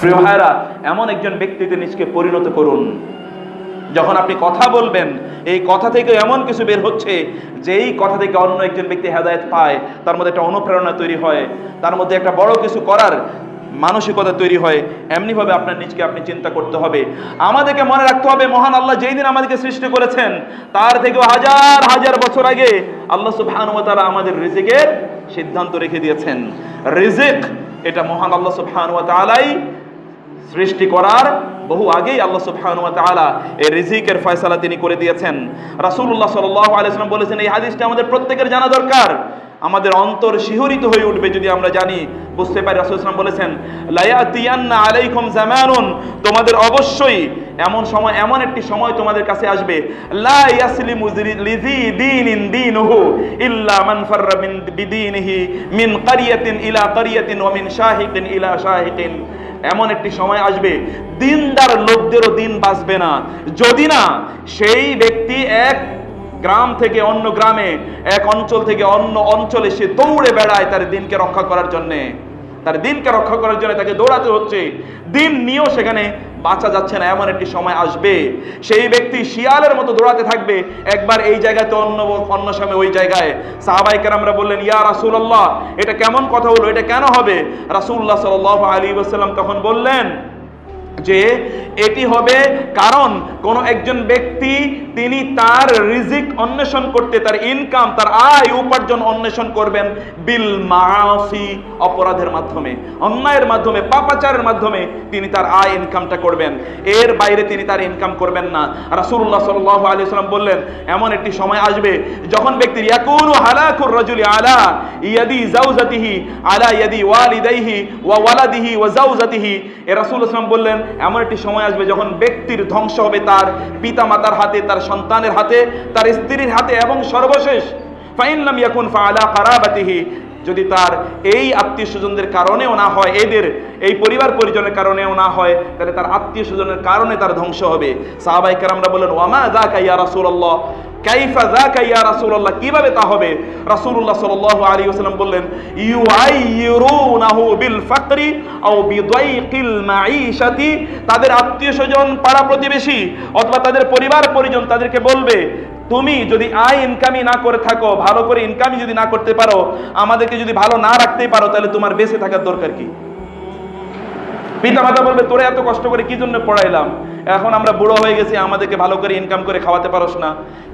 প্রিয় ভাইরা এমন একজন ব্যক্তিতে নিজকে পরিণত করুন। যখন আপনি কথা বলবেন, এই কথা থেকে এমন কিছু বের হচ্ছে যে এই কথা থেকে অন্য একজন ব্যক্তি হেদায়েত পায়, তার মধ্যে একটা অনুপ্রেরণা তৈরি হয়, তার মধ্যে একটা বড় কিছু করার মানসিকতা তৈরি হয়, এমনিভাবে আপনার নিজকে আপনি চিন্তা করতে হবে। আমাদেরকে মনে রাখতে হবে, মহান আল্লাহ যেই দিন আমাদেরকে সৃষ্টি করেছেন, তার থেকেও হাজার হাজার বছর আগে আল্লাহ তাআলা আমাদের রিজিকের সিদ্ধান্ত রেখে দিয়েছেন। রিজিক, এটা মহান আল্লাহ তাআলাই সৃষ্টি করার বহু আগেই আল্লাহ সুবহানাহু এই রিজিকের ফয়সালা তিনি করে দিয়েছেন। রাসূলুল্লাহ সাল্লাল্লাহু আলাইহি বলেছেন, এই হাদিসটা আমাদের প্রত্যেকের জানা দরকার। আমাদের অন্তর শিহরিত হয়ে উঠবে যদি আমরা জানি। বুঝতে পারি, রাসূল সাল্লাল্লাহু বলেছেন, লায়াতিয়ান্না আলাইকুম জামানুন। তোমাদের অবশ্যই এমন সময়, এমন একটি সময় তোমাদের কাছে আসবে। লা ইয়াসলিমু লিযি দীনিন দীনুহু ইল্লা মান ফাররা মিন বিদীনিহি মিন কারিয়াতিন ইলা কারিয়াতিন ওয়া মিন শাহিকিন ইলা শাহিকিন। এমন একটি সময় আসবে, দিনদার লোকদেরও দিন বাঁচবে না। যদি না, সেই ব্যক্তি এক গ্রাম থেকে অন্য গ্রামে, এক অঞ্চল থেকে অন্য অঞ্চলে সে দৌড়ে বেড়ায় তার দিনকে রক্ষা করার জন্যে। তার দিনকে রক্ষা করার জন্য তাকে দৌড়াতে হচ্ছে। দিন নিয়েও সেখানে বাঁচা যাচ্ছে না, এমন একটি সময় আসবে। সেই ব্যক্তি শিয়ালের মতো দৌড়াতে থাকবে। একবার এই জায়গাতে অন্য অন্য সময় ওই জায়গায়। সাহাবাই কেরামরা বললেন, ইয়া রাসুল্লাহ এটা কেমন কথা হলো? এটা কেন হবে? রাসুল্লাহ সাল আলী ওসাল্লাম তখন বললেন যে এটি হবে কারণ কোন একজন ব্যক্তি তিনি তার রিজিক অন্বেষণ করতে, তার ইনকাম, তার আয় উপার্জন অন্বেষণ করবেন বিল মাসি অপরাধের মাধ্যমে, অন্যায়ের মাধ্যমে, পাপাচারের মাধ্যমে তিনি তার আয় ইনকামটা করবেন। এর বাইরে তিনি তার ইনকাম করবেন না। রাসূলুল্লাহ সাল্লাল্লাহু আলাইহি সাল্লাম বললেন, এমন একটি সময় আসবে যখন ব্যক্তির ইয়াকুনু হালাকুর রাজুলি আলা ইয়াদি জাওজাতিহি আলা ইয়াদি ওয়ালিদাইহি ওয়া ওয়ালাদিহি ওয়া জাওজাতিহি এ রাসূলুল্লাহ সাল্লাম বললেন এমন একটি সময় আসবে যখন ব্যক্তির ধ্বংস হবে তার পিতা মাতার হাতে, তার সন্তানের হাতে, তার স্ত্রীর হাতে এবং সর্বশেষ। ফাইনলাম ইয়াকুন ফাআলা কারাবাতিহি। যদি তার এই আত্মীয় স্বজনদের কারণেও না হয়, এদের এই পরিবার পরিজনের কারণেও না হয়, তাহলে তার আত্মীয় স্বজনের কারণে তার ধ্বংস হবে। সাহাবাই কারামরা বললেন, ওয়ামা যাকা ইয়া রাসূলুল্লাহ? কাইফা যাকা ইয়া রাসূলুল্লাহ? কীভাবে তা হবে? রাসূলুল্লাহ সাল্লাল্লাহু আলাইহি ওয়াসাল্লাম বললেন, ইউআইয়িরুনাহু বিল ফাকরি আও বিদাইকিল মাঈশাতি। তাদের আত্মীয় স্বজন পাড়া প্রতিবেশী অথবা তাদের পরিবার পরিজন তাদেরকে বলবে তুমি যদি আয় ইনকামই না করে থাকো, ভালো করে ইনকামই যদি না করতে পারো, আমাদেরকে যদি ভালো না রাখতে পারো, তাহলে তোমার বেঁচে থাকার দরকার কি? পিতা মাতা বলবে, তোরে এত কষ্ট করে কি জন্য পড়াইলাম? এখন আমরা বুড়ো হয়ে গেছি, আমাদেরকে ভালো করে ইনকাম করে খাওয়াতে পারোস না।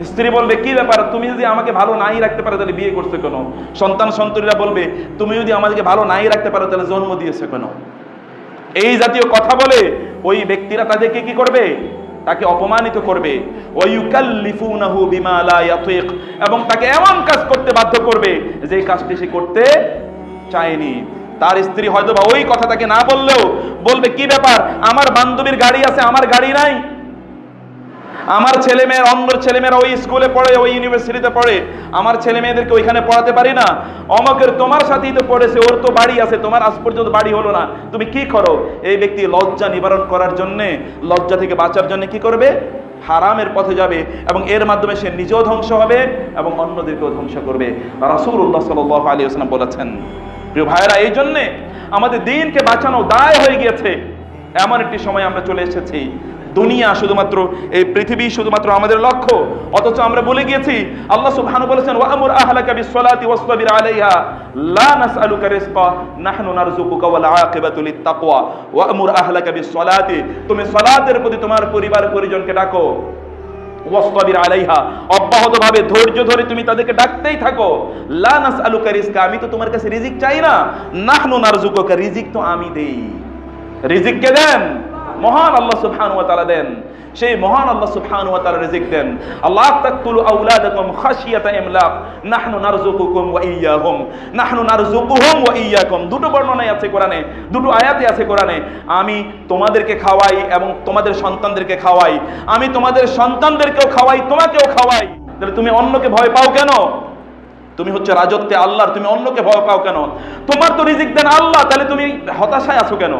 স্ত্রী বলবে, কি ব্যাপার? তুমি যদি আমাকে ভালো নাই রাখতে পারো, তাহলে বিয়ে করছ কেন? সন্তান সন্তরীরা বলবে, তুমি যদি আমাদেরকে ভালো নাই রাখতে পারো, তাহলে জন্ম দিয়েছে কেন? এই জাতীয় কথা বলে ওই ব্যক্তিরা তাদেরকে কি করবে? তাকে অপমানিত করবে। এবং তাকে এমন কাজ করতে বাধ্য করবে যে কাজটি সে করতে চায়নি। তার স্ত্রী হয়তো বা ওই কথা তাকে না বললেও বলবে, কি ব্যাপার? আমার বান্ধবীর গাড়ি আছে, আমার গাড়ি নাই? আমার ছেলে মেয়ের অন্য ছেলে মেয়েরা ওই স্কুলে পড়ে, ওই ইউনিভার্সিটিতে পড়ে। আমার ছেলে মেয়েদেরকে ওইখানে পড়াতে পারি না। অমকের তোমার সাথেই তো পড়েছে, ওর তো বাড়ি আছে, তোমার আজ পর্যন্ত বাড়ি হলো না। তুমি কি করো? এই ব্যক্তি লজ্জা নিবারণ করার জন্যে, লজ্জা থেকে বাঁচার জন্য কি করবে? হারামের পথে যাবে এবং এর মাধ্যমে সে নিজেও ধ্বংস হবে এবং অন্যদেরকেও ধ্বংস করবে। রাসূলুল্লাহ সাল্লাল্লাহু আলাইহি ওয়াসাল্লাম বলেছেন, প্রিয় ভাইরা এই জন্যে আমাদের দিনকে বাঁচানো দায় হয়ে গিয়েছে। এমন একটি সময় আমরা চলে এসেছি। দুনিয়া শুধুমাত্র, এই পৃথিবী শুধুমাত্র আমাদের লক্ষ্য। অথচ আমরা বলে গিয়েছি, আল্লাহ সুবহানাহু বলেছেন ওয়ামুর আহলাকা বিসসালাতি ওয়াসতাবির আলাইহা, লা নাসআলুকা রিজকা, নাহনু নারযুকুকা ওয়াল আকিবাতু লিত্তাকওয়া। ওয়ামুর আহলাকা বিসসালাতি, তুমি সালাতের প্রতি তোমার পরিবার পরিজনকে ডাকো। ওয়াসতাবির আলাইহা, অব্যাহতভাবে ধৈর্য ধরে তুমি তাদেরকে ডাকতেই থাকো। লা নাসআলুকা রিজকা, আমি তো তোমার কাছে রিজিক চাই না। নাহনু নারযুকুকা, রিজিক তো আমি দেই। রিজিক কে দেন? মহান আল্লাহ সুবহানাহু ওয়া তাআলা দেন। সেই মহান আল্লাহ সুবহানাহু ওয়া তাআলা রিজিক দেন। আল্লাহ তাকতুলু আওলাদাকুম খাশিয়াতা ইমলাক। নাহনু নারযুকুকুম ওয়া ইয়্যাহুম নাহনু নারযুকুহুম ওয়া ইয়্যাকুম দুটো বর্ণনায় আছে কোরআনে, দুটো আয়াতে আছে কোরআনে। আমি তোমাদেরকে খাওয়াই এবং তোমাদের সন্তানদেরকে খাওয়াই। আমি তোমাদের সন্তানদেরকেও খাওয়াই, তোমাকেও খাওয়াই। তাহলে তুমি অন্যকে ভয় পাও কেন? তুমি হচ্ছে রাজত্বে আল্লাহর, তুমি অন্যকে ভয় পাও কেন? তোমার তো রিজিক দেন আল্লাহ, তাহলে তুমি হতাশায় আছো কেন?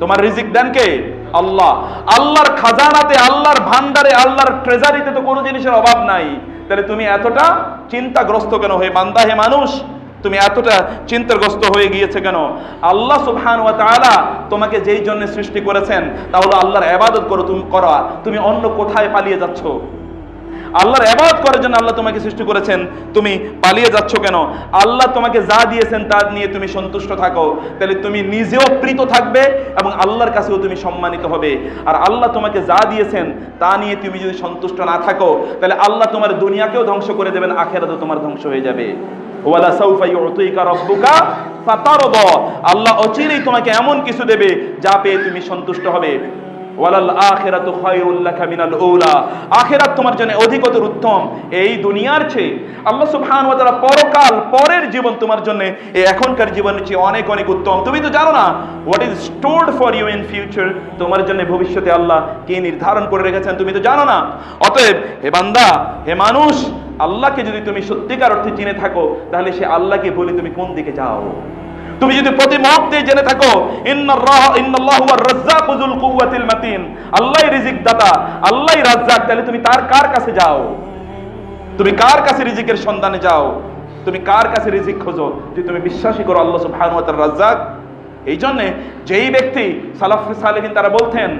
তোমার রিজিক দেন কে? আল্লাহ। আল্লাহর খাজানাতে, আল্লাহর ভান্ডারে, আল্লাহর ট্রেজারিতে তো কোনো জিনিসের অভাব নাই। তাহলে তুমি এতটা চিন্তাগ্রস্ত কেন? হয়ে বান্দা, হে মানুষ, তুমি এতটা চিন্তাগ্রস্ত হয়ে গিয়েছে কেন? আল্লাহ সুবহান ওয়া তাআলা তোমাকে যেই জন্য সৃষ্টি করেছেন, তা হলো আল্লাহর ইবাদত করো, তুমি করা। তুমি অন্য কোথায় পালিয়ে যাচ্ছ? আল্লাহর এবাদত করার জন্য আল্লাহ তোমাকে সৃষ্টি করেছেন। তুমি পালিয়ে যাচ্ছ কেন? আল্লাহ তোমাকে যা দিয়েছেন তা নিয়ে তুমি সন্তুষ্ট থাকো। তাহলে তুমি নিজেও প্রীত থাকবে এবং আল্লাহর কাছেও তুমি সম্মানিত হবে। আর আল্লাহ তোমাকে যা দিয়েছেন তা নিয়ে তুমি যদি সন্তুষ্ট না থাকো, তাহলে আল্লাহ তোমার দুনিয়াকেও ধ্বংস করে দেবেন আখেরাতও তোমার ধ্বংস হয়ে যাবে। ওয়ালা সাউফা ইউতিকা রাব্বুকা ফাতারদা। আল্লাহ অচিরেই তোমাকে এমন কিছু দেবে যা পেয়ে তুমি সন্তুষ্ট হবে। ওয়ালাল আখিরাতু খায়রুল লাকা মিনাল উলা। আখিরাত তোমার জন্য অধিকতর উত্তম। এই দুনিয়ার চেয়ে আল্লাহ সুবহানাহু ওয়া তাআলা পরকাল, পরের জীবন তোমার জন্য এই এখনকার জীবনের চেয়ে অনেক অনেক উত্তম। তুমি তো জানো না what is stored for you in future তোমার জন্য ভবিষ্যতে আল্লাহ কি নির্ধারণ করে রেখেছেন তুমি তো জানো না। অতএব হে বান্দা, হে মানুষ, আল্লাহকে যদি তুমি সত্যিকার অর্থে চিনে থাকো, তাহলে সে আল্লাহকে বলে তুমি কোন দিকে যাও? তুমি যদি প্রতি মুহূর্তে জেনে থাকো মাতিন। আল্লাহই রিজিক দাতা আল্লাহই রাজ্জাক। তাহলে তুমি তার কার কাছে যাও? তুমি কার কাছে রিজিকের সন্ধানে যাও? তুমি কার কাছে রিজিক খোঁজো? যে তুমি বিশ্বাসী করো আল্লাহ সুবহানাহু ওয়া তাআলা রাজ্জাক এই জন্যে যেই ব্যক্তি সালাফ সালেহিন তারা বলতেন,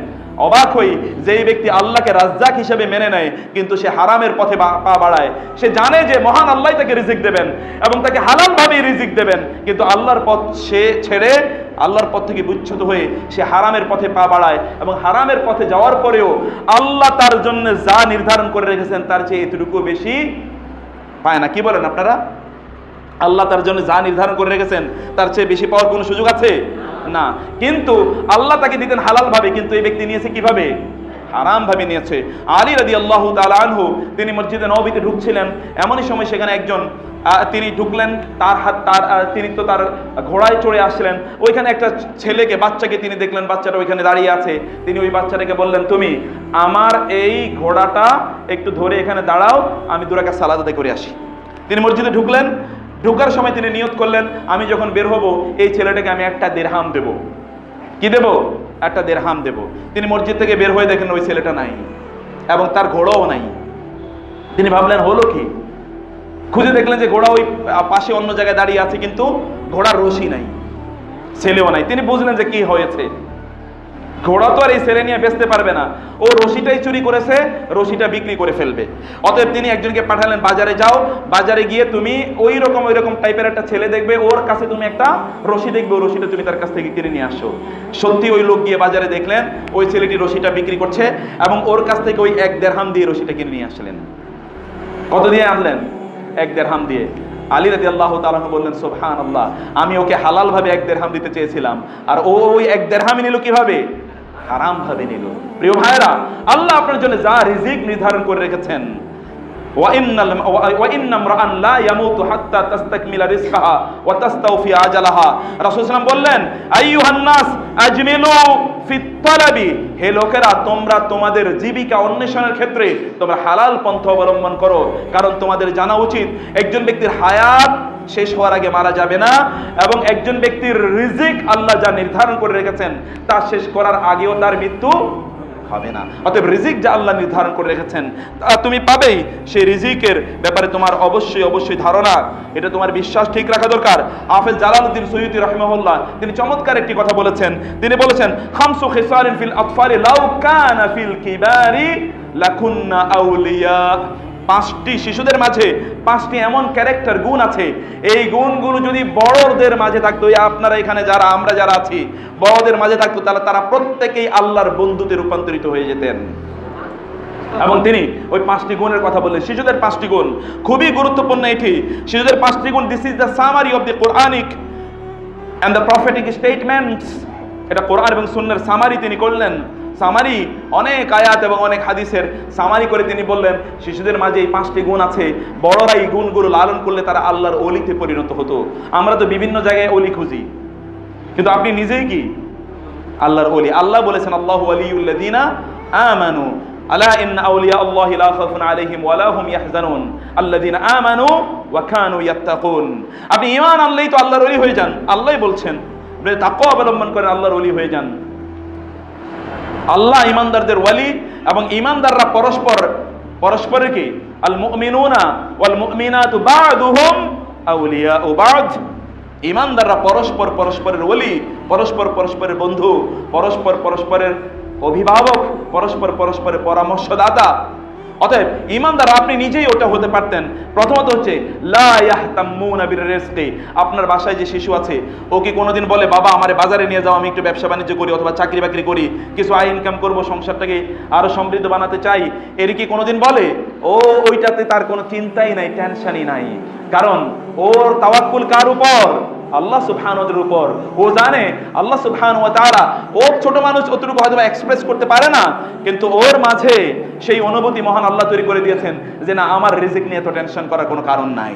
অবাক হই যেই ব্যক্তি আল্লাহকে রাজ্জাক হিসেবে মেনে নেয়, কিন্তু সে হারামের পথে পা বাড়ায়। সে জানে যে মহান আল্লাহ তাকে রিজিক দেবেন এবং তাকে হালাল ভাবে রিজিক দেবেন। কিন্তু আল্লাহর পথ সে ছেড়ে, আল্লাহর পথ থেকে বিচ্ছুত হয়ে সে হারামের পথে পা বাড়ায় এবং হারামের পথে যাওয়ার পরেও আল্লাহ তার জন্য যা নির্ধারণ করে রেখেছেন, তার চেয়ে এতটুকু বেশি পায় না। কি বলেন আপনারা? আল্লাহ তার জন্য যা নির্ধারণ করে রেখেছেন, তার চেয়ে বেশি পাওয়ার কোনো সুযোগ আছে? না। কিন্তু আল্লাহ তাকে দিতেন হালাল ভাবে কিন্তু এই ব্যক্তি নিয়েছে কীভাবে? হারাম ভাবে নিয়েছে। আলী রাদি আল্লাহ আনহু, তিনি মসজিদে নবীতে ঢুকছিলেন। এমনই সময় সেখানে একজন তিনি ঢুকলেন, তার হাত, তার তিনি তো তার ঘোড়ায় চড়ে আসলেন। ওইখানে একটা ছেলেকে, বাচ্চাকে তিনি দেখলেন, বাচ্চাটা ওইখানে দাঁড়িয়ে আছে। তিনি ওই বাচ্চাটাকে বললেন, তুমি আমার এই ঘোড়াটা একটু ধরে এখানে দাঁড়াও, আমি দুরাকা সালাদ আদায় করে আসি। তিনি মসজিদে ঢুকলেন ঢোকার সময় তিনি নিয়ত করলেন, আমি যখন বের হব, এই ছেলেটাকে আমি একটা দেড়হাম দেব। কি দেব? একটা দেড়হাম দেব। তিনি মসজিদ থেকে বের হয়ে দেখেন ওই ছেলেটা নাই, এবং তার ঘোড়াও নাই। তিনি ভাবলেন, হলো কি? খুঁজে দেখলেন যে ঘোড়া ওই পাশে অন্য জায়গায় দাঁড়িয়ে আছে, কিন্তু ঘোড়ার রশি নাই, ছেলেও নাই। তিনি বুঝলেন যে কি হয়েছে। ঘোড়া তো আর এই ছেলে নিয়ে বেচতে পারবে না। ও রশিটাই চুরি করেছে, রশিটা বিক্রি করে ফেলবে। অতএব তিনি একজনকে পাঠালেন, বাজারে যাও, বাজারে গিয়ে তুমি ওই রকম ওই রকম টাইপের একটা ছেলে দেখবে, ওর কাছে তুমি একটা রশি দেখবে ওই রশিটা তুমি তার কাছ থেকে কিনে নিয়ে আসো। সত্যি ওই লোক গিয়ে বাজারে দেখলেন, ওই ছেলেটি রশিটা বিক্রি করছে এবং ওর কাছ থেকে ওই এক দেড়হাম দিয়ে রশিটা কিনে নিয়ে আসলেন। কত দিয়ে আনলেন? এক দেড়হাম দিয়ে। আলী রাজি আল্লাহ তালাহ বললেন সোহান আল্লাহ আমি ওকে হালাল ভাবে এক দেড়হাম দিতে চেয়েছিলাম। আর ও ওই এক দেড় দেড়হামই নিল কীভাবে? হারাম ভাবে নিল। প্রিয় ভাইরা আল্লাহ আপনার জন্য যা রিজিক নির্ধারণ করে রেখেছেন জীবিকা অন্বেষণের ক্ষেত্রে তোমরা হালাল অবলম্বন করো। কারণ তোমাদের জানা উচিত, একজন ব্যক্তির হায়াত শেষ হওয়ার আগে মারা যাবে না এবং একজন ব্যক্তির রিজিক আল্লাহ যা নির্ধারণ করে রেখেছেন তা শেষ করার আগেও তার মৃত্যু হবে না। অতএব রিজিক যা আল্লাহ নির্ধারণ করে রেখেছেন তুমি পাবেই। সেই রিজিকের ব্যাপারে তোমার অবশ্যই অবশ্যই ধারণা। এটা তোমার বিশ্বাস ঠিক রাখা দরকার। হাফেজ জালালউদ্দিন সৈয়দি রহমাহুল্লাহ, তিনি চমৎকার একটি কথা বলেছেন। তিনি বলেছেন, খামসু খেসারিন ফিল আতফারি লাউ কানা ফিল কিবারি লাকুন্না আউলিয়া। পাঁচটি শিশুদের মাঝে পাঁচটি এমন ক্যারেক্টার গুণ আছে। এই গুণগুলো যদি বড়দের মাঝে থাকতো আপনারা এখানে যারা, আমরা যারা আছি, বড়দের মাঝে থাকতো, তাহলে তারা প্রত্যেকেই আল্লাহর বন্ধুতে রূপান্তরিত হয়ে যেতেন। এবং তিনি ওই পাঁচটি গুণের কথা বললেন। শিশুদের পাঁচটি গুণ, খুবই গুরুত্বপূর্ণ এটি। শিশুদের পাঁচটি গুণ this is the summary of the Quranic and the prophetic statements এটা কোরআন এবং সুন্নার সামারি তিনি করলেন। সামারি, অনেক আয়াত এবং অনেক হাদিসের সামারি করে তিনি বললেন, শিশুদের মাঝে এই পাঁচটি গুণ আছে। বড়রা এই গুণগুলো লালন করলে তারা আল্লাহর অলিতে পরিণত হতো। আমরা তো বিভিন্ন জায়গায় অলি খুঁজি। কিন্তু আপনি নিজেই কি? আল্লাহর অলি। আল্লাহ বলেছেন, আল্লাহু আলিউল্লাযিনা আমানু আলা ইন আউলিয়া আল্লাহি লা খাউফুন আলাইহিম ওয়া লা হুম ইয়াহজানুন। আল্লাযিনা আমানু ওয়া কানু ইয়াত্তাকুন। আপনি ঈমান আনলেই তো আল্লাহর ওলি হয়ে যান। আল্লাহই বলছেন, তাকওয়া অবলম্বন করেন, আল্লাহর ওলি হয়ে যান। আল্লাহ ইমানদারদের ওয়ালি এবং ইমানদাররা পরস্পর পরস্পরের কি? আল মুমিনুনা ওয়াল মুমিনাতু বা'দুহুম আউলিয়া বাদ। ইমানদাররা পরস্পর পরস্পরের ওলি পরস্পর পরস্পরের বন্ধু, পরস্পর পরস্পরের অভিভাবক, পরস্পর পরস্পরের পরামর্শদাতা। অতএব ইমানদার, আপনি নিজেই ওটা হতে পারতেন। প্রথমত হচ্ছে, লা আপনার বাসায় যে শিশু আছে, ও কি কোনোদিন বলে, বাবা, আমারে বাজারে নিয়ে যাও, আমি একটু ব্যবসা বাণিজ্য করি অথবা চাকরি বাকরি করি, কিছু আয় ইনকাম করব, সংসারটাকে আরও সমৃদ্ধ বানাতে চাই এর কি কোনোদিন বলে? ও ওইটাতে তার কোনো চিন্তাই নাই টেনশনই নাই। কারণ ওর তাওয়াক্কুল কার উপর? আল্লাহ সুবহানের উপর। ও জানে, আল্লাহ সুবহান ও তাআলা ও ছোট মানুষ অতটুকু হয়তো এক্সপ্রেস করতে পারে না, কিন্তু ওর মাঝে সেই অনুভূতি মহান আল্লাহ তৈরি করে দিয়েছেন যে, না, আমার রিজিক নিয়ে তো টেনশন করার কোনো কারণ নাই।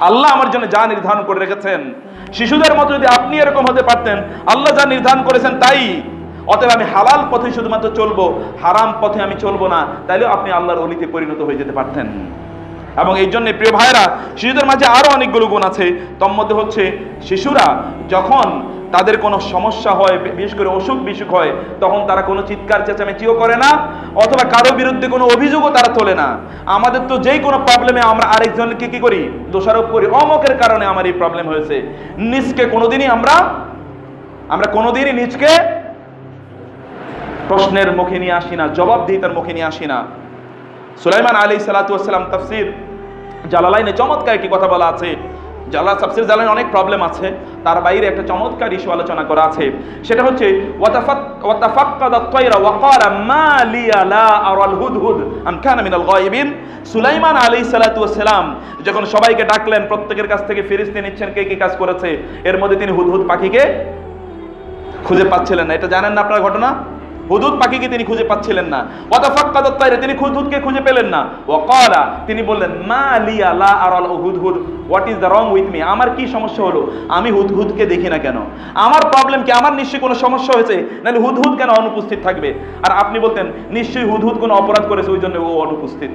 আল্লাহ আমার জন্য যা নির্ধারণ করে রেখেছেন। শিশুদের মতো যদি আপনি এরকম হতে পারতেন, আল্লাহ যা নির্ধারণ করেছেন তাই। অতএব আমি হালাল পথে শুধুমাত্র চলবো, হারাম পথে আমি চলবো না তাইলেও আপনি আল্লাহর অলিতে পরিণত হয়ে যেতে পারতেন। এবং এই জন্য প্রিয় ভাইরা শিশুদের মাঝে আরও অনেকগুলো গুণ আছে। তোর মধ্যে হচ্ছে, শিশুরা যখন তাদের কোনো সমস্যা হয় বিশেষ করে অসুখ বিসুখ হয়, তখন তারা কোনো চিৎকার, চেঁচামেচিও করে না, অথবা কারও বিরুদ্ধে কোনো অভিযোগও তারা তোলে না। আমাদের তো যেই কোনো প্রবলেমে আমরা আরেকজনকে কি করি? দোষারোপ করি। অমকের কারণে আমার এই প্রবলেম হয়েছে। নিজকে কোনোদিনই আমরা আমরা কোনোদিনই নিজকে প্রশ্নের মুখে নিয়ে আসি না, জবাবদিহিতার মুখে নিয়ে আসি না। সুলাইমান আলী সালাতাম তাফসির, জালালাইনে চমৎকার একটি কথা বলা আছে। জালা তাফসির জালালাইনে অনেক প্রবলেম আছে। তার বাইরে একটা চমৎকার ইস্যু আলোচনা করা আছে। সেটা হচ্ছে সুলাইমান আলাইহিস সালাতু ওয়াসসালাম যখন সবাইকে ডাকলেন, প্রত্যেকের কাছ থেকে ফেরেশতা নিচ্ছেন কে কি কাজ করেছে, এর মধ্যে তিনি হুদহুদ পাখিকে খুঁজে পাচ্ছিলেন না। এটা জানেন না আপনার ঘটনা? হুদুদ পাখিকে তিনি খুঁজে পাচ্ছিলেন না। ওয়াতাফাক্কাদাত তায়রা তিনি হুদহুদকে খুঁজে পেলেন না। ওয়াকালা, তিনি বললেন, মা লিয়া লা আরাল হুদহুদ, what is the wrong with me? আমার কি সমস্যা হলো? আমি হুদহুদকে দেখি না কেন? আমার প্রবলেম কি? আমার নিশ্চয়ই কোনো সমস্যা হয়েছে? নাহলে হুদহুদ কেন অনুপস্থিত থাকবে? আর আপনি বলতেন, নিশ্চয়ই হুদহুদ কোনো অপরাধ করেছে, ওই জন্য ও অনুপস্থিত।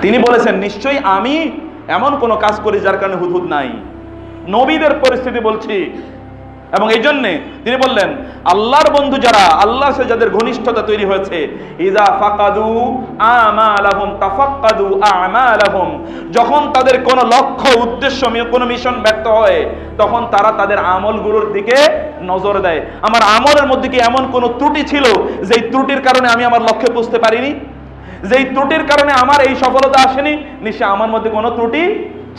তিনি বলেছেন, নিশ্চয়ই আমি এমন কোনো কাজ করি যার কারণে হুদহুদ নাই। নবীদের পরিস্থিতি বলছি এবং এই জন্যে তিনি বললেন, আল্লাহর বন্ধু যারা আল্লাহর সাথে যাদের ঘনিষ্ঠতা তৈরি হয়েছে ইজা ফাকাদু আমালাহুম, তাফাক্কাদু যখন তাদের কোনো লক্ষ্য, উদ্দেশ্য, কোনো মিশন ব্যর্থ হয়, তখন তারা তাদের আমলগুলোর দিকে নজর দেয়। আমার আমলের মধ্যে কি এমন কোনো ত্রুটি ছিল, যেই ত্রুটির কারণে আমি আমার লক্ষ্যে পৌঁছতে পারিনি? যেই ত্রুটির কারণে আমার এই সফলতা আসেনি, নিশ্চয় আমার মধ্যে কোনো ত্রুটি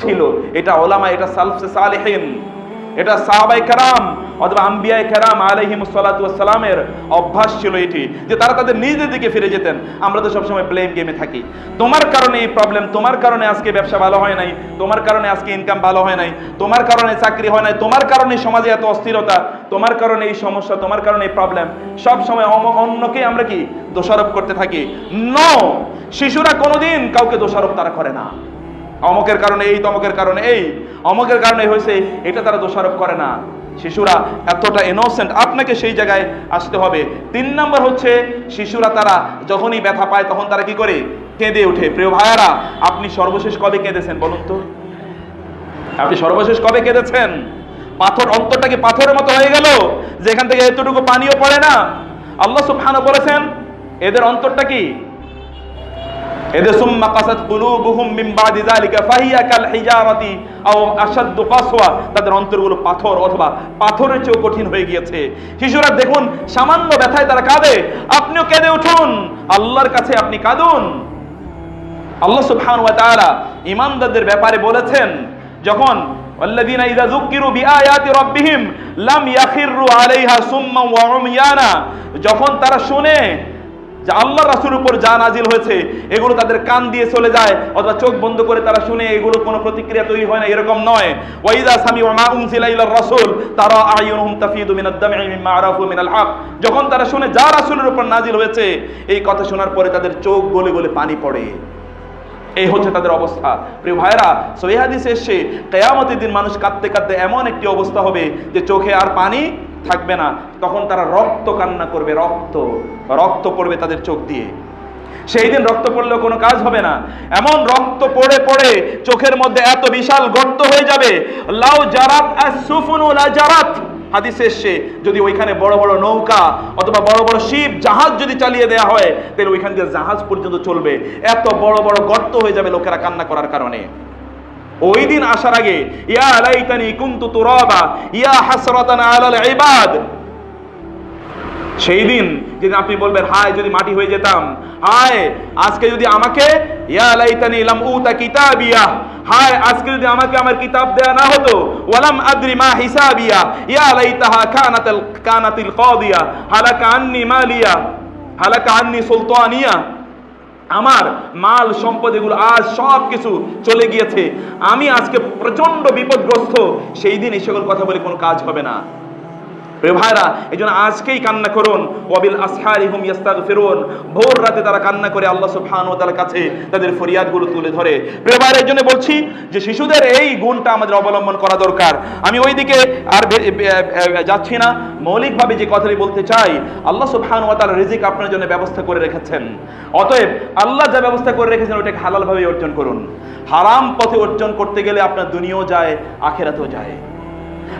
ছিল। এটা ওলামা, এটা সালফে সালেহিন। এটা সাহাবাই কারাম অথবা আম্বিয়াই কারাম আলহিম সালামের অভ্যাস ছিল এটি, যে তারা তাদের নিজের দিকে ফিরে যেতেন। আমরা তো সবসময় ব্লেম গেমে থাকি। তোমার কারণে এই প্রবলেম তোমার কারণে আজকে ব্যবসা ভালো হয় নাই, তোমার কারণে আজকে ইনকাম ভালো হয় নাই, তোমার কারণে চাকরি হয় নাই, তোমার কারণে সমাজে এত অস্থিরতা, তোমার কারণে এই সমস্যা, তোমার কারণে এই প্রবলেম সব সময় অন্যকে আমরা কি দোষারোপ করতে থাকি? ন শিশুরা কোনোদিন কাউকে দোষারোপ তারা করে না। অমকের কারণে এই, তমকের কারণে এই। অমকের কারণে হয়েছে, এটা তারা দোষারোপ করে না। শিশুরা এতটা ইনোসেন্ট আপনাকে সেই জায়গায় আসতে হবে। তিন নম্বর হচ্ছে, শিশুরা তারা যখনই ব্যথা পায় তখন তারা কি করে? কেঁদে ওঠে। প্রিয় ভাইয়ারা, আপনি সর্বশেষ কবে কেঁদেছেন বলুন তো? আপনি সর্বশেষ কবে কেঁদেছেন? পাথর, অন্তরটা কি পাথরের মতো হয়ে গেল? যে এখান থেকে এতটুকু পানিও পড়ে না? আল্লাহ সুবহানাহু বলেছেন, এদের অন্তরটা কি? এদের সুম্মা কাসাত কুলুবুহুম মিন বাদি যালিকা ফাহিয়া কাল হিজারাতি আও আশাদ্দু কাসওয়া তাদের অন্তরগুলো পাথর অথবা পাথরের চেয়েও কঠিন হয়ে গিয়েছে শিশুরা দেখুন সামান্য ব্যথায় তারা কাঁদে আপনিও কেঁদে উঠুন আল্লাহর কাছে আপনি কাঁদুন আল্লাহ সুবহান ওয়া তাআলা ঈমানদারদের ব্যাপারে বলেছেন যখন والذين إذا ذكروا بآيات ربهم لم يخروا عليها سما وعميانا যখন তারা শুনে যে আল্লাহ রাসূলের উপর যা নাজিল হয়েছে, এগুলো তাদের কান দিয়ে চলে যায়, অথবা চোখ বন্ধ করে তারা শুনে এগুলো কোনো প্রতিক্রিয়া তৈরি হয় না, এরকম নয়। ওয়াইদা সামি মা ইলার রাসূল, তারা আয়ুনহুম তাফিদু মিনাদ আরাফু মিনাল হক। যখন তারা শুনে যা রাসূলের উপর নাজিল হয়েছে, এই কথা শোনার পরে তাদের চোখ গলে গলে পানি পড়ে। এই হচ্ছে তাদের অবস্থা। প্রিয় ভাইরা সহি হাদিসে এসে কেয়ামতের দিন মানুষ কাঁদতে কাঁদতে এমন একটি অবস্থা হবে যে চোখে আর পানি থাকবে না, তখন তারা রক্ত কান্না করবে, রক্ত রক্ত পড়বে তাদের চোখ দিয়ে। সেই দিন রক্ত পড়লেও কোনো কাজ হবে না। এমন রক্ত পড়ে পড়ে চোখের মধ্যে এত বিশাল গর্ত হয়ে যাবে, লাউ জারাত জারাত। হাদিসে যদি ওইখানে বড় বড় নৌকা অথবা বড় বড় শিপ, জাহাজ যদি চালিয়ে দেওয়া হয়, তাহলে ওইখান দিয়ে জাহাজ পর্যন্ত চলবে। এত বড় বড় গর্ত হয়ে যাবে লোকেরা কান্না করার কারণে। ওই দিন আসার আগে, ইয়া লাইতানি কুনতু তুরাবা, ইয়া হাসরাতান আলাল ইবাদ। সেই দিন আপনি বলবেন, হায়, যদি মাটি হয়ে যেতাম, হায়, আজকে যদি আমাকে, ইয়া লাম উতা কিতাবিয়া, হায়, আজকে যদি আমাকে আমার কিতাব দেয়া না হতো, ওয়ালাম আদ্রি মা হিসাবিয়া, ইয়া লাইতাহা কানাতাল, কানাতিল কাদিয়া, হালাকা আন্নি মালিয়া, হালাকা আন্নি সুলতানিয়া। আমার মাল সম্পদ এগুলো আজ সব কিছু চলে গিয়েছে। আমি আজকে প্রচণ্ড বিপদগ্রস্ত। সেই দিন এই সকল কথা বলে কোনো কাজ হবে না। প্রিয় ভাইরা এই জন্য আজকেই কান্না করুন। ওয়াবিল ফেরুন ভোর রাতে তারা কান্না করে আল্লাহ ও তার কাছে তাদের ফরিয়াদগুলো তুলে ধরে। এই জন্য বলছি যে শিশুদের এই গুণটা আমাদের অবলম্বন করা দরকার। আমি আর যাচ্ছি না। মৌলিকভাবে যে কথাটি বলতে চাই, আল্লাহ সুবহান ও তার রিজিক আপনার জন্য ব্যবস্থা করে রেখেছেন। অতএব আল্লাহ যা ব্যবস্থা করে রেখেছেন, ওটাকে হালালভাবে অর্জন করুন। হারাম পথে অর্জন করতে গেলে আপনার দুনিয়াও যায়, আখেরাতেও যায়।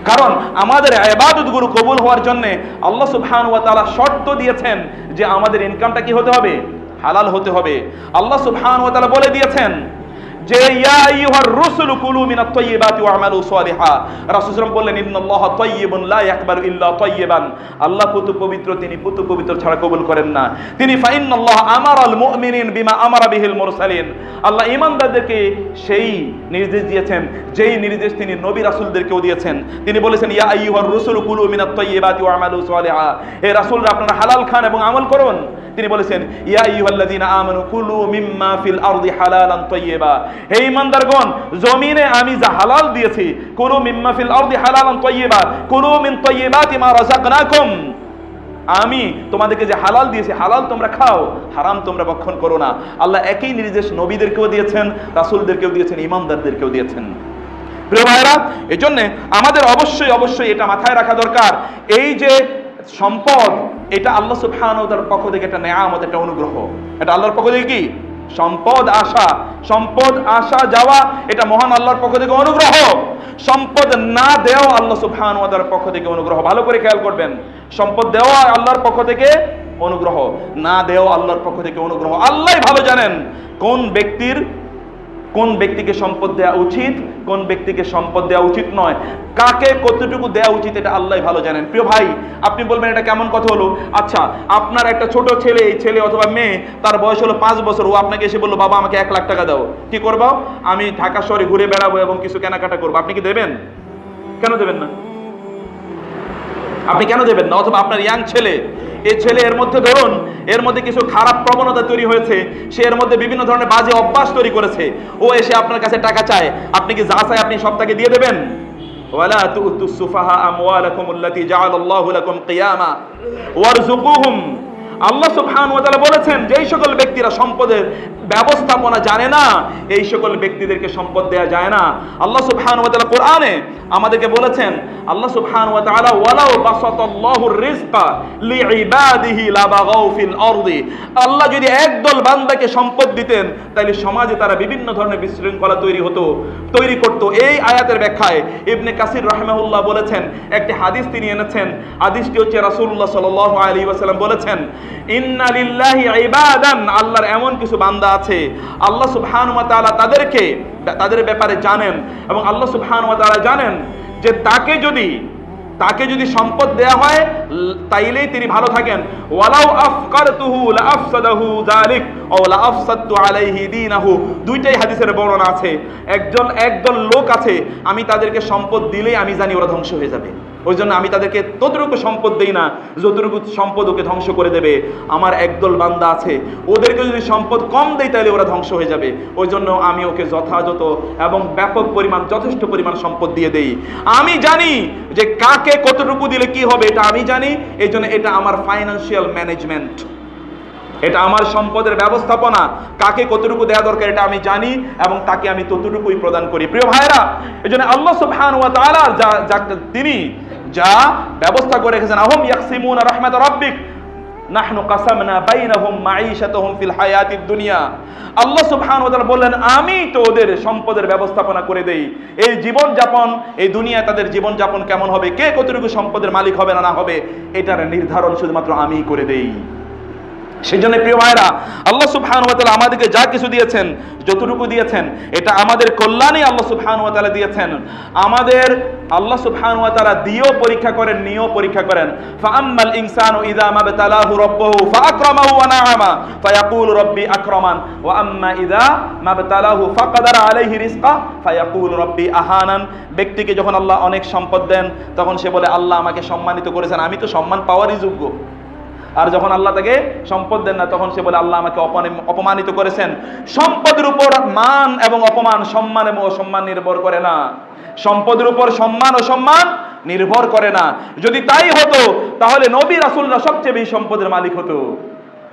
কারণ আমাদের আবাদত গুরু কবুল হওয়ার জন্য আল্লাহ সুবহান ওয়া তাআলা শর্ত দিয়েছেন যে আমাদের ইনকামটা কি হতে হবে? হালাল হতে হবে। আল্লাহ সুবহান ওয়া তাআলা বলে দিয়েছেন যে ইয়া আইয়ুহার রুসুল কুলু মিনাত তাইয়্যিবাতি ইন্নাল্লাহা পবিত্র, তিনি পুতু পবিত্র ছাড়া তিনি ফাইন্নাল্লাহ আমারাল মুমিনিন বিমা আল্লাহ ঈমানদারদেরকে সেই নির্দেশ দিয়েছেন, যেই নির্দেশ তিনি নবী রাসূলদেরকেও দিয়েছেন। তিনি বলেছেন, ইয়া আইয়ুহার রুসুল কুলু মিনাত তাইয়্যিবাতি ওয়া'মালু সালিহা। হে রাসূলরা, আপনারা হালাল খান এবং আমল করুন। তিনি বলেছেন, ইয়া আইয়ুহাল্লাযীনা আমানু কুলু মিম্মা ফিল আরদি হালালান হে ঈমানদারগণ জমিনে আমি যা হালাল দিয়েছি কুলু মিম্মা ফিল আরদি হালালান তাইয়্যিবা কুলু মিন তাইয়্যিবাতি মা রাযাকনাকুম আমি তোমাদেরকে যে হালাল দিয়েছি, হালাল তোমরা খাও, হারাম তোমরা ভক্ষণ করো না। আল্লাহ একই নির্দেশ নবীদেরকেও দিয়েছেন, রাসূলদেরকেও দিয়েছেন, ইমানদারদেরকেও দিয়েছেন। প্রিয় ভাইরা এই জন্য আমাদের অবশ্যই অবশ্যই এটা মাথায় রাখা দরকার। এই যে সম্পদ, এটা আল্লাহ সুবহানাহু পক্ষ থেকে একটা নেয়ামত, একটা অনুগ্রহ। এটা আল্লাহর পক্ষ থেকে কি? সম্পদ আসা সম্পদ আসা যাওয়া, এটা মহান আল্লাহর পক্ষ থেকে অনুগ্রহ। সম্পদ না দেওয়া আল্লাহ সুবহানাহু ওয়াদার পক্ষ থেকে অনুগ্রহ। ভালো করে খেয়াল করবেন, সম্পদ দেওয়া আল্লাহর পক্ষ থেকে অনুগ্রহ, না দেওয়া আল্লাহর পক্ষ থেকে অনুগ্রহ। আল্লাহ ভালো জানেন কোন ব্যক্তির কোন ব্যক্তিকে সম্পদ দেওয়া উচিত, কোন ব্যক্তিকে সম্পদ দেওয়া উচিত নয়। কাকে কতটুকু দেওয়া উচিত এটা আল্লাহ ভালো জানেন। প্রিয় ভাই, আপনি বলবেন এটা কেমন কথা হলো? আচ্ছা আপনার একটা ছোট ছেলে, এই ছেলে অথবা মেয়ে, তার বয়স হলো পাঁচ বছর, ও আপনাকে এসে বলল, বাবা, আমাকে এক লাখ টাকা দাও। কি করব? আমি ঢাকা শহরে ঘুরে বেড়াবো এবং কিছু কেনাকাটা করব। আপনি কি দেবেন? কেন দেবেন না? আপনি কেন দেবেন না? অথবা আপনার ইয়াং ছেলে এই ছেলে এর মধ্যে ধরুন, এর মধ্যে কিছু খারাপ প্রবণতা তৈরি হয়েছে, সে এর মধ্যে বিভিন্ন ধরনের বাজে অভ্যাস তৈরি করেছে। ও এসে আপনার কাছে টাকা চায়। আপনি কি যা চায় আপনি সব তাকে দিয়ে দেবেন? ওয়ালা তু'তু সুফাহা আমওয়ালাকুম আল্লাতী জাআলাল্লাহু লাকুম কিয়ামা ওয়ারযুকুহুম। আল্লাহ সুবহান ওয়া তাআলা বলেছেন, যেই সকল ব্যক্তিরা সম্পদের ব্যবস্থাপনা জানে না, এই সকল ব্যক্তিদেরকে সম্পদ দেয়া যায় না। আল্লাহ সুবহান ওয়া তাআলা কোরআনে আমাদেরকে বলেছেন, আল্লাহ সুবহান ওয়া তাআলা ওয়ালাউ বাসাতাল্লাহুর রিজকা লিইবাদিহি লাবাগাউ ফিল আরদি। আল্লাহ যদি একদল বান্দাকে সম্পদ দিতেন তাহলে সমাজে তারা বিভিন্ন ধরনের বিশৃঙ্খলা তৈরি হতো, তৈরি করত। এই আয়াতের ব্যাখ্যায় ইবনে কাসির রাহমাহুল্লাহ বলেছেন, একটি হাদিস তিনি এনেছেন, হাদিসটি হচ্ছে রাসূলুল্লাহ সাল্লাল্লাহু আলাইহি ওয়াসাল্লাম বলেছেন ইন্না লিল্লাহি ইবাদান, আল্লাহর এমন কিছু বান্দা আছে। আল্লাহ সুবহানাহু ওয়া তাআলা তাদেরকে, তাদের ব্যাপারে জানেন এবং আল্লাহ সুবহানাহু ওয়া তাআলা জানেন যে তাকে যদি তাকে যদি সম্পদ দেয়া হয়, তাইলেই তিনি ভালো থাকেন। ওয়ালাউ আফকারতুহু যালিক আলাইহি দুইটাই হাদিসের বর্ণনা আছে। একজন, একদল লোক আছে, আমি তাদেরকে সম্পদ দিলেই আমি জানি ওরা ধ্বংস হয়ে যাবে। ওই জন্য আমি তাদেরকে ততটুকু সম্পদ দেই না, যতটুকু সম্পদ ওকে ধ্বংস করে দেবে। আমার একদল বান্দা আছে, ওদেরকে যদি সম্পদ কম দেই তাহলে ওরা ধ্বংস হয়ে যাবে। ওই জন্য আমি ওকে যথাযথ এবং ব্যাপক পরিমাণ, যথেষ্ট পরিমাণ সম্পদ দিয়ে দেই। আমি জানি যে কাকে কতটুকু দিলে কি হবে, এটা আমি জানি। এই জন্য এটা আমার ফাইন্যান্সিয়াল ম্যানেজমেন্ট এটা আমার সম্পদের ব্যবস্থাপনা। কাকে কতটুকু দেওয়া দরকার এটা আমি জানি এবং তাকে আমি ততটুকুই প্রদান করি। প্রিয় ভাইরা এই জন্য আল্লাহ সুবহানাহু ওয়া তাআলা যা- তিনি যা ব্যবস্থা করে রেখেছেন। আহম ইয়াকসিমুন রহমাত রব্বিক। নাহনু কাসামনা বাইনাহুম মাঈশাতাহুম ফিল হায়াতিদ দুনিয়া। আল্লাহ সুবহানাহু ওয়া তাআলা বললেন, আমি তো ওদের সম্পদের ব্যবস্থাপনা করে দেই। এই জীবন যাপন এই দুনিয়া তাদের জীবন যাপন কেমন হবে? কে কতটুকু সম্পদের মালিক হবে না না হবে? এটার নির্ধারণ শুধুমাত্র আমিই করে দেই। সেই জন্য প্রিয় ভাইরা, আল্লাহ সুবহানাহু ওয়া আমাদেরকে যা কিছু দিয়েছেন, যতটুকু দিয়েছেন, এটা আমাদের কল্যাণে আল্লাহ সুবহানাহু ওয়া দিয়েছেন। আমাদের আল্লাহ সুবহানাহু ওয়া দিয়েও পরীক্ষা করেন, নিয়েও পরীক্ষা করেন। ইনসানু ওয়া নাআমা, ফায়াকুলু ওয়া আম্মা ফাকাদারা আলাইহি রিজকা, ফায়াকুলু আহানান। ব্যক্তিকে যখন আল্লাহ অনেক সম্পদ দেন, তখন সে বলে, আল্লাহ আমাকে সম্মানিত করেছেন, আমি তো সম্মান পাওয়ারই যোগ্য। আর যখন আল্লাহ তাকে সম্পদ দেন না, তখন সে বলে, আল্লাহ আমাকে অপমানিত করেছেন। সম্পদের উপর মান এবং অপমান সম্মান এবং অসম্মান নির্ভর করে না। সম্পদের উপর সম্মান ও সম্মান নির্ভর করে না। যদি তাই হতো, তাহলে নবী রাসূলরা সবচেয়ে বেশি সম্পদের মালিক হতো।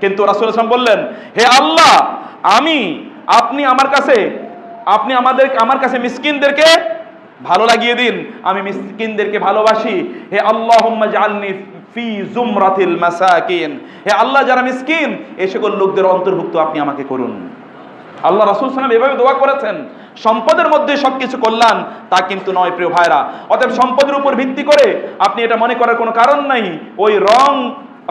কিন্তু রাসূল আসলাম বললেন, হে আল্লাহ, আমি, আপনি আমার কাছে, আপনি আমাদের, আমার কাছে মিসকিনদেরকে ভালো লাগিয়ে দিন। আমি মিসকিনদেরকে ভালোবাসি। হে আল্লাহুম্মা জাআলনি ফি জুমরাতিল মাসাকিন। হে আল্লাহ, যারা মিসকিন এই সকল লোকদের অন্তর্ভুক্ত আপনি আমাকে করুন। আল্লাহ রাসুল সাল্লাম এভাবে দোয়া করেছেন, সম্পদের মধ্যে সবকিছু কল্যাণ, তা কিন্তু নয়, প্রিয় ভাইরা। অতএব সম্পদের উপর ভিত্তি করে আপনি এটা মনে করার কোনো কারণ নাই। ওই রং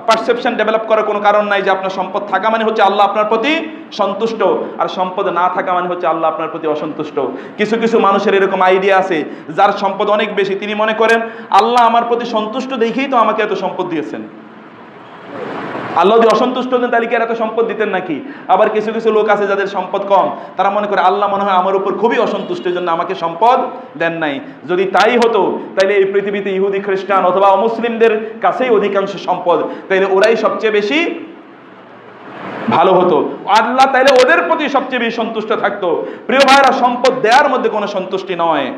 পারসেপশন ডেভেলপ করার কোনো কারণ নাই যে আপনার সম্পদ থাকা মানে হচ্ছে আল্লাহ আপনার প্রতি সন্তুষ্ট, আর সম্পদ না থাকা মানে হচ্ছে আল্লাহ আপনার প্রতি অসন্তুষ্ট। কিছু কিছু মানুষের এরকম আইডিয়া আছে, যার সম্পদ অনেক বেশি। তিনি মনে করেন, আল্লাহ আমার প্রতি সন্তুষ্ট দেখেই তো আমাকে এত সম্পদ দিয়েছেন। আল্লাহ যদি অসন্তুষ্ট হতেন, তাহলে কি এত সম্পদ দিতেন নাকি? আবার কিছু কিছু লোক আছে যাদের সম্পদ কম। তারা মনে করে, আল্লাহ মনে হয় আমার উপর খুবই অসন্তুষ্ট জন্য আমাকে সম্পদ দেন নাই। যদি তাই হতো, তাহলে এই পৃথিবীতে ইহুদি, খ্রিস্টান অথবা অমুসলিমদের কাছেই অধিকাংশ সম্পদ। তাইলে ওরাই সবচেয়ে বেশি ভালো হতো। আল্লাহ তাইলে ওদের প্রতি সবচেয়ে বেশি সন্তুষ্ট থাকতো। প্রিয় ভাইরা সম্পদ দেওয়ার মধ্যে কোনো সন্তুষ্টি নয়।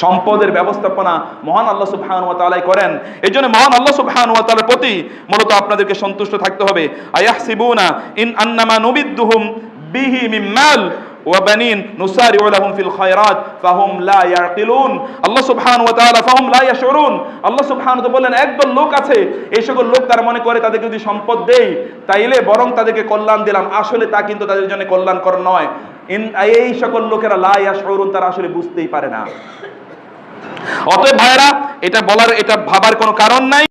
সম্পদের ব্যবস্থাপনা মহান আল্লাহ সুবহান ওয়া তাআলাই করেন। এই জন্য মহান আল্লাহ সুবহান ওয়া প্রতি মূলত আপনাদেরকে সন্তুষ্ট থাকতে হবে। আয়াহসিবুনা ইন আন্নামা নুবিদ্দুহুম বিহি মিন মাল নুসারিউ লাহুম ফিল খায়রাত ফাহুম লা ইয়াকিলুন। আল্লাহ সুবহান ওয়া তাআলা ফাহুম লা ইয়াশউরুন। আল্লাহ সুবহান ওয়া তাআলা বলেন একদল লোক আছে, এই সকল লোক তারা মনে করে তাদেরকে যদি সম্পদ দেই, তাইলে বরং তাদেরকে কল্যাণ দিলাম। আসলে তা কিন্তু তাদের জন্য কল্যাণকর নয়। এই সকল লোকেরা লা ইয়াশউরুন, তারা আসলে বুঝতেই পারে না। অতএব ভাইরা এটা বলার এটা ভাবার কোনো কারণ নাই।